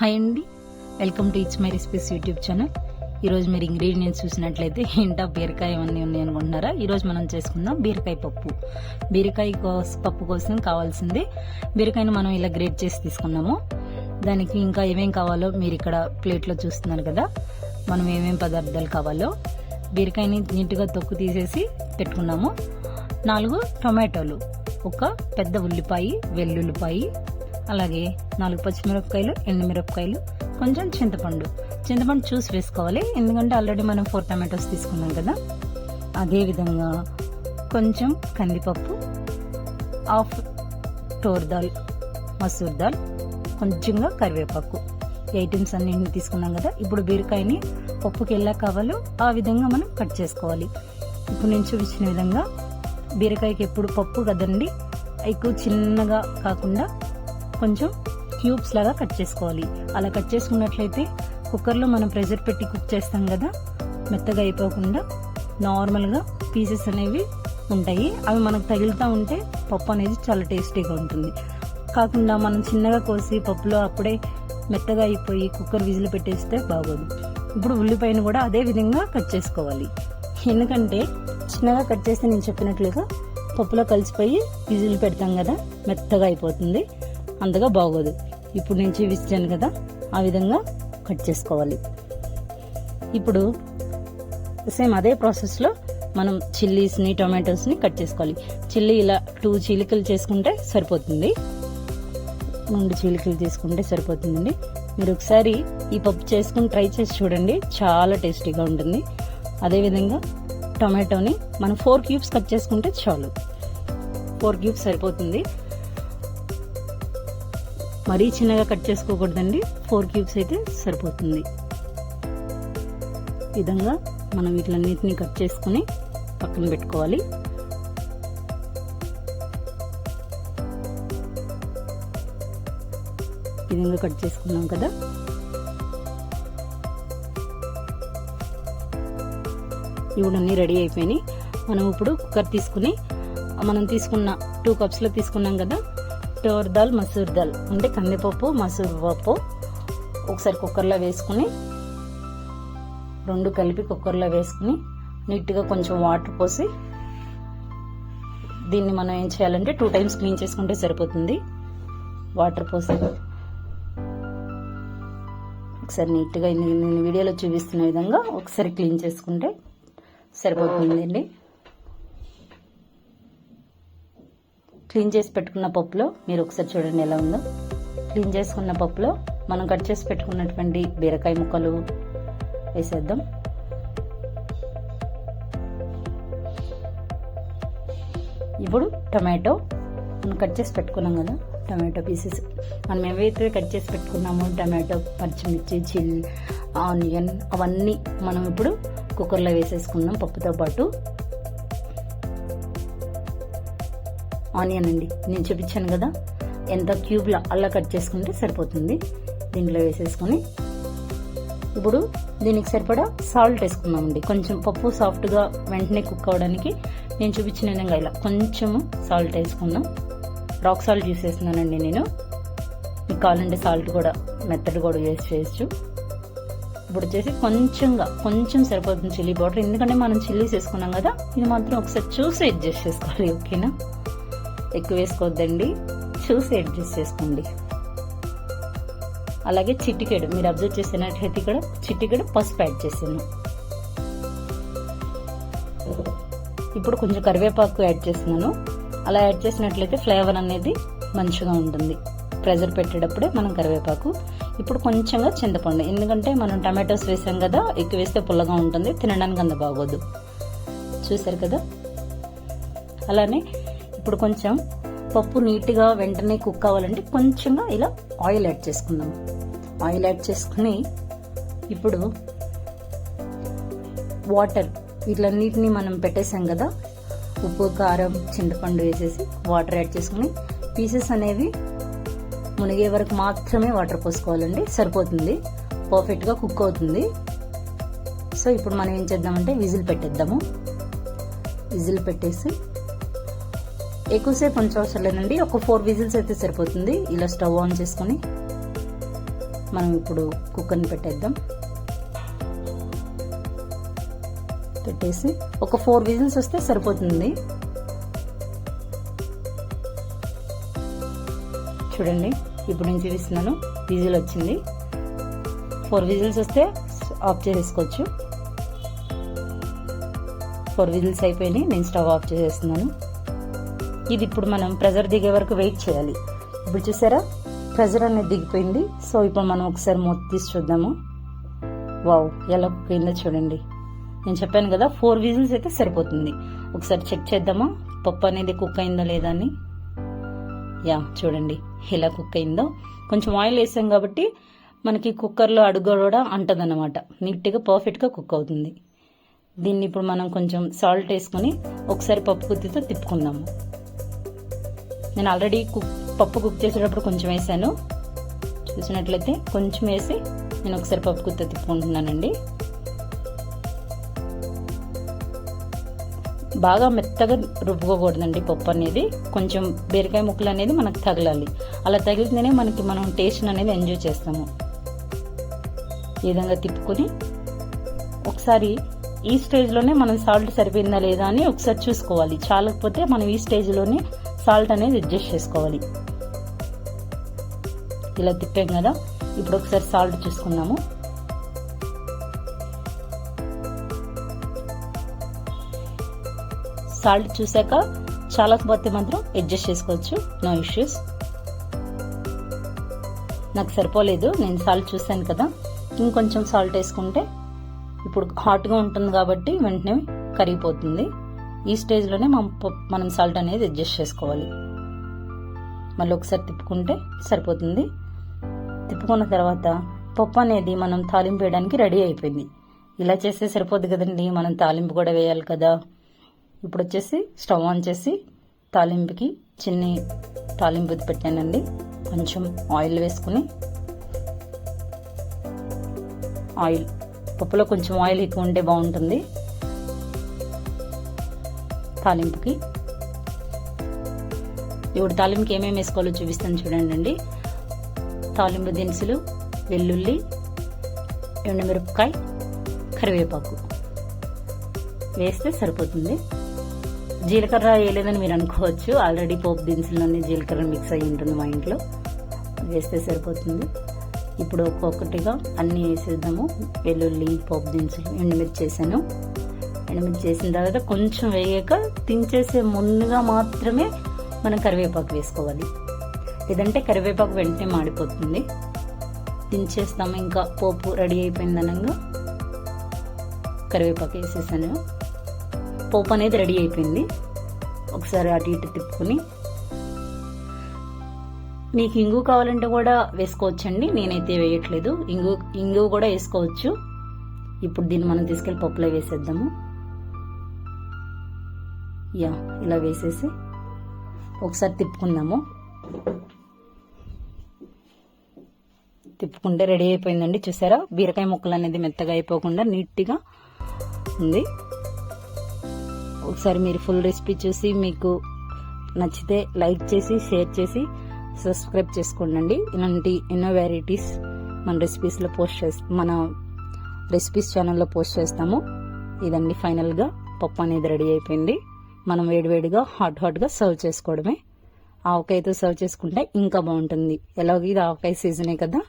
Hi అండి. Welcome to it's my recipes YouTube channel. ఈరోజు మీరు ఇంగ్రీడియంట్స్ చూసినట్లయితే ఏంటా బీరకాయ అవన్నీ ఉన్నాయి అనుకుంటున్నారా? ఈరోజు మనం చేసుకుందాం బీరకాయ పప్పు. బీరకాయ కోస్- పప్పు కోసం కావాల్సింది. బీరకాయను మనం ఇలా గ్రేట్ చేసి తీసుకున్నాము. దానికి ఇంకా ఏమేం కావాలో మీరు ఇక్కడ ప్లేట్లో చూస్తున్నారు కదా. మనం ఏమేం పదార్థాలు కావాలో బీరకాయని నీట్గా తొక్కు తీసేసి పెట్టుకున్నాము. నాలుగు టొమాటోలు. ఒక పెద్ద ఉల్లిపాయ వెల్లుల్లిపాయ అలాగే నాలుగు పచ్చిమిరపకాయలు ఎండుమిరపకాయలు కొంచెం చింతపండు. చింతపండు చూసి వేసుకోవాలి. ఎందుకంటే ఆల్రెడీ మనం ఫోర్ టమాటోస్ తీసుకున్నాం కదా. అదే విధంగా కొంచెం కందిపప్పు హాఫ్ టోర్ దాల్ మసూర్ దాల్ కొంచెంగా కరివేపాకు. ఈ ఐటమ్స్ అన్ని తీసుకున్నాం కదా. ఇప్పుడు బీరకాయని పప్పుకి ఎలా కావాలో ఆ విధంగా మనం కట్ చేసుకోవాలి. ఇప్పుడు నేను చూపించిన విధంగా బీరకాయకి ఎప్పుడు పప్పు కదండి ఎక్కువ చిన్నగా కాకుండా కొంచెం క్యూబ్స్ లాగా కట్ చేసుకోవాలి. అలా కట్ చేసుకున్నట్లయితే కుక్కర్లో మనం ప్రెషర్ పెట్టి కుక్ చేస్తాం కదా మెత్తగా అయిపోకుండా నార్మల్గా పీసెస్ అనేవి ఉంటాయి. అవి మనకు తగులుతూ ఉంటే పప్పు అనేది చాలా టేస్టీగా ఉంటుంది. కాకుండా మనం చిన్నగా కోసి పప్పులో అప్పుడే మెత్తగా అయిపోయి కుక్కర్ విజిల్ పెట్టేస్తే బాగోదు. ఇప్పుడు ఉల్లిపాయను కూడా అదే విధంగా కట్ చేసుకోవాలి. ఎందుకంటే చిన్నగా కట్ చేస్తే నేను చెప్పినట్లుగా పప్పులో కలిసిపోయి విజిల్ పెడతాం కదా మెత్తగా అయిపోతుంది. అంతగా బాగోదు. ఇప్పుడు నేను చూపించాను కదా ఆ విధంగా కట్ చేసుకోవాలి. ఇప్పుడు సేమ్ అదే ప్రాసెస్లో మనం చిల్లీస్ని టొమాటోస్ని కట్ చేసుకోవాలి. చిల్లీ ఇలా టూ చీలికలు చేసుకుంటే సరిపోతుంది. రెండు చీలికలు తీసుకుంటే సరిపోతుందండి. మీరు ఒకసారి ఈ పప్పు చేసుకుని ట్రై చేసి చూడండి చాలా టేస్టీగా ఉంటుంది. అదేవిధంగా టొమాటోని మనం ఫోర్ క్యూబ్స్ కట్ చేసుకుంటే చాలు. ఫోర్ క్యూబ్స్ సరిపోతుంది. మరీ చిన్నగా కట్ చేసుకోకూడదండి. ఫోర్ క్యూబ్స్ అయితే సరిపోతుంది. విధంగా మనం వీటిలన్నింటినీ కట్ చేసుకుని పక్కన పెట్టుకోవాలి. విధంగా కట్ చేసుకున్నాం కదా. ఇప్పుడు అన్నీ రెడీ అయిపోయినాయి. మనం ఇప్పుడు కుక్కర్ తీసుకుని మనం తీసుకున్న టూ కప్స్లో తీసుకున్నాం కదా. టోర్ దాల్ మసూర్ దాల్. అంటే కందిపప్పు మసూర్ పప్పు. ఒకసారి కుక్కర్లో వేసుకుని రెండు కలిపి కుక్కర్లో వేసుకుని నీట్గా కొంచెం వాటర్ పోసి దీన్ని మనం ఏం చేయాలంటే టూ టైమ్స్ క్లీన్ చేసుకుంటే సరిపోతుంది. వాటర్ పోసి ఒకసారి నీట్గా నేను నేను వీడియోలో చూపిస్తున్న విధంగా ఒకసారి క్లీన్ చేసుకుంటే సరిపోతుందండి. క్లీన్ చేసి పెట్టుకున్న పప్పులో మీరు ఒకసారి చూడండి ఎలా ఉందో. క్లీన్ చేసుకున్న పప్పులో మనం కట్ చేసి పెట్టుకున్నటువంటి బీరకాయ ముక్కలు వేసేద్దాం. ఇప్పుడు టమాటో మనం కట్ చేసి పెట్టుకున్నాం కదా టమాటో పీసెస్. మనం ఏవైతే కట్ చేసి పెట్టుకున్నామో టమాటో పచ్చిమిర్చి చిల్లీ ఆనియన్ అవన్నీ మనం ఇప్పుడు కుక్కర్లో వేసేసుకుందాం పప్పుతో పాటు. ఆనియన్ అండి. నేను చూపించాను కదా. ఎంత క్యూబ్లో అలా కట్ చేసుకుంటే సరిపోతుంది. దీంట్లో వేసేసుకొని. ఇప్పుడు దీనికి సరిపడా సాల్ట్ వేసుకుందామండి. కొంచెం పప్పు సాఫ్ట్గా వెంటనే కుక్ అవ్వడానికి నేను చూపించిన విధంగా ఇలా కొంచెం సాల్ట్ వేసుకుందాం. రాక్ సాల్ట్ యూస్ చేస్తున్నానండి నేను. మీకు కావాలంటే సాల్ట్ కూడా మెత్తడ్ కూడా వేసి చేయొచ్చు. ఇప్పుడు వచ్చేసి కొంచెంగా కొంచెం సరిపోతుంది చిల్లీ పౌడర్. ఎందుకంటే మనం చిల్లీస్ వేసుకున్నాం కదా ఇది మాత్రం ఒకసారి చూసి అడ్జస్ట్ చేసుకోవాలి. ఓకేనా? ఎక్కువ వేసుకోవద్దండి చూసి అడ్జస్ట్ చేసుకోండి. అలాగే చిట్టికెడు మీరు అబ్జర్వ్ చేసినట్లయితే ఇక్కడ చిట్టికెడు పసుపు యాడ్ చేసాను ఇప్పుడు కొంచెం కరివేపాకు యాడ్ చేస్తున్నాను. అలా యాడ్ చేసినట్లయితే ఫ్లేవర్ అనేది మంచిగా ఉంటుంది. ప్రెజర్ పెట్టేటప్పుడే మనం కరివేపాకు. ఇప్పుడు కొంచెంగా చింతపండు ఎందుకంటే మనం టమాటోస్ వేసాం కదా ఎక్కువ వేస్తే పుల్లగా ఉంటుంది తినడానికి అంత బాగోదు. చూసారు కదా? అలానే ఇప్పుడు కొంచెం పప్పు నీట్గా వెంటనే కుక్ అవ్వాలంటే కొంచెంగా ఇలా ఆయిల్ యాడ్ చేసుకుందాం. ఆయిల్ యాడ్ చేసుకుని ఇప్పుడు వాటర్ వీటిలన్నిటిని మనం పెట్టేసాం కదా ఉప్పు కారం చింతపండు వేసేసి వాటర్ యాడ్ చేసుకుని పీసెస్ అనేవి మునిగే వరకు మాత్రమే వాటర్ పోసుకోవాలండి సరిపోతుంది పర్ఫెక్ట్గా కుక్ అవుతుంది. సో ఇప్పుడు మనం ఏం చేద్దామంటే విజిల్ పెట్టేద్దాము. విజిల్ పెట్టేసి ఎక్కువసేపు ఉంచవసరం లేదండి. ఒక ఫోర్ విజిల్స్ అయితే సరిపోతుంది. ఇలా స్టవ్ ఆన్ చేసుకొని మనం ఇప్పుడు కుక్కర్ని పెట్టేద్దాం. పెట్టేసి ఒక ఫోర్ విజిల్స్ వస్తే సరిపోతుంది. చూడండి ఇప్పుడు నేను చూపిస్తున్నాను. విజిల్ వచ్చింది. ఫోర్ విజిల్స్ వస్తే ఆఫ్ చేసేసుకోవచ్చు. ఫోర్ విజిల్స్ అయిపోయినాయి. నేను స్టవ్ ఆఫ్ చేసేస్తున్నాను. ఇది ఇప్పుడు మనం ప్రెజర్ దిగే వరకు వెయిట్ చేయాలి. ఇప్పుడు చూసారా? ప్రెజర్ అనేది దిగిపోయింది. సో ఇప్పుడు మనం ఒకసారి మూత తీసి చూద్దాము. వావ్ ఎలా కుక్ అయిందో చూడండి. నేను చెప్పాను కదా ఫోర్ విజిల్స్ అయితే సరిపోతుంది. ఒకసారి చెక్ చేద్దామా? పప్పు అనేది కుక్ అయిందో లేదా అని? యా చూడండి. ఎలా కుక్ అయిందో. కొంచెం ఆయిల్ వేసాం కాబట్టి మనకి కుక్కర్లో అడుగు కూడా అంటదన్నమాట. నీట్గా పర్ఫెక్ట్గా కుక్ అవుతుంది. దీన్ని ఇప్పుడు మనం కొంచెం సాల్ట్ వేసుకొని ఒకసారి పప్పు గుత్తితో తిప్పుకుందాము. నేను ఆల్రెడీ కుక్ పప్పు కుక్ చేసేటప్పుడు కొంచెం వేసాను. చూసినట్లయితే కొంచెం వేసి నేను ఒకసారి పప్పు గుత్త తిప్పుకుంటున్నానండి. బాగా మెత్తగా రుబ్బుకోకూడదండి పప్పు అనేది. కొంచెం బీరకాయ ముక్కలు అనేది మనకు తగలాలి. అలా తగిలితేనే మనకి మనం టేస్ట్ అనేది ఎంజాయ్ చేస్తాము. ఈ విధంగా తిప్పుకొని ఒకసారి ఈ స్టేజ్లోనే మనం సాల్ట్ సరిపోయిందా లేదా అని ఒకసారి చూసుకోవాలి. చాలకపోతే మనం ఈ స్టేజ్లోనే సాల్ట్ అనేది అడ్జస్ట్ చేసుకోవాలి. ఇలా తిప్పాం కదా ఇప్పుడు ఒకసారి సాల్ట్ చూసుకుందాము. సాల్ట్ చూసాక చాలకపోతే మాత్రం అడ్జస్ట్ చేసుకోవచ్చు నో ఇష్యూస్. నాకు సరిపోలేదు నేను సాల్ట్ చూశాను కదా ఇంకొంచెం సాల్ట్ వేసుకుంటే ఇప్పుడు హాట్గా ఉంటుంది కాబట్టి వెంటనే కరిగిపోతుంది. ఈ స్టేజ్లోనే మనం మనం సాల్ట్ అనేది అడ్జస్ట్ చేసుకోవాలి. మళ్ళీ ఒకసారి తిప్పుకుంటే సరిపోతుంది. తిప్పుకున్న తర్వాత పప్పు అనేది మనం తాలింపు వేయడానికి రెడీ అయిపోయింది. ఇలా చేస్తే సరిపోద్ది కదండి మనం తాలింపు కూడా వేయాలి కదా. ఇప్పుడు వచ్చేసి స్టవ్ ఆన్ చేసి తాలింపుకి చిన్ని తాలింపు పెట్టానండి. కొంచెం ఆయిల్ వేసుకుని ఆయిల్ పప్పులో కొంచెం ఆయిల్ ఎక్కువ ఉంటే బాగుంటుంది. తాలింపుకి. ఇప్పుడు తాలింపుకి ఏమేమి వేసుకోవాలో చూపిస్తాను చూడండి అండి తాలింపు దినుసులు వెల్లుల్లి ఎండుమిరపకాయ కరివేపాకు. వేస్తే సరిపోతుంది. జీలకర్ర వేయలేదని మీరు అనుకోవచ్చు. ఆల్రెడీ పోపు దినుసులన్నీ జీలకర్ర మిక్స్ అయ్యి ఉంటుంది మా ఇంట్లో. వేస్తే సరిపోతుంది. ఇప్పుడు ఒక్కొక్కటిగా అన్నీ వేసేద్దాము. వెల్లుల్లి పోపు దినుసులు ఎండుమిర్చి చేశాను ఎండుమిర్చి చేసిన తర్వాత కొంచెం వేయక దించేసే ముందుగా మాత్రమే మనం కరివేపాకు వేసుకోవాలి. లేదంటే కరివేపాకు వెంటనే మాడిపోతుంది. దించేస్తాము ఇంకా పోపు రెడీ అయిపోయింది అనగా. కరివేపాకు వేసేసాను. పోపు అనేది రెడీ అయిపోయింది. ఒకసారి అటు ఇటు తిప్పుకొని మీకు ఇంగు కావాలంటే కూడా వేసుకోవచ్చండి. నేనైతే వేయట్లేదు. ఇంగు ఇంగు కూడా వేసుకోవచ్చు. ఇప్పుడు దీన్ని మనం తీసుకెళ్ళి పప్పులో వేసేద్దాము. యా ఇలా వేసేసి ఒకసారి తిప్పుకుందాము. తిప్పుకుంటే రెడీ అయిపోయిందండి చూసారా? బీరకాయ ముక్కలు అనేది మెత్తగా అయిపోకుండా నీట్గా ఉంది. ఒకసారి మీరు ఫుల్ రెసిపీ చూసి మీకు నచ్చితే లైక్ చేసి షేర్ చేసి సబ్స్క్రైబ్ చేసుకోండి ఇలాంటి ఎన్నో వెరైటీస్ మన రెసిపీస్లో పోస్ట్ చేస్ మన రెసిపీస్ ఛానల్లో పోస్ట్ చేస్తాము. ఇదండి ఫైనల్గా పప్పు అనేది రెడీ అయిపోయింది. మనం వేడివేడిగా హాట్ హాట్గా సర్వ్ చేసుకోవడమే. ఆవకాయతో సర్వ్ చేసుకుంటే ఇంకా బాగుంటుంది. ఎలాగో ఇది ఆవకాయ సీజనే కదా.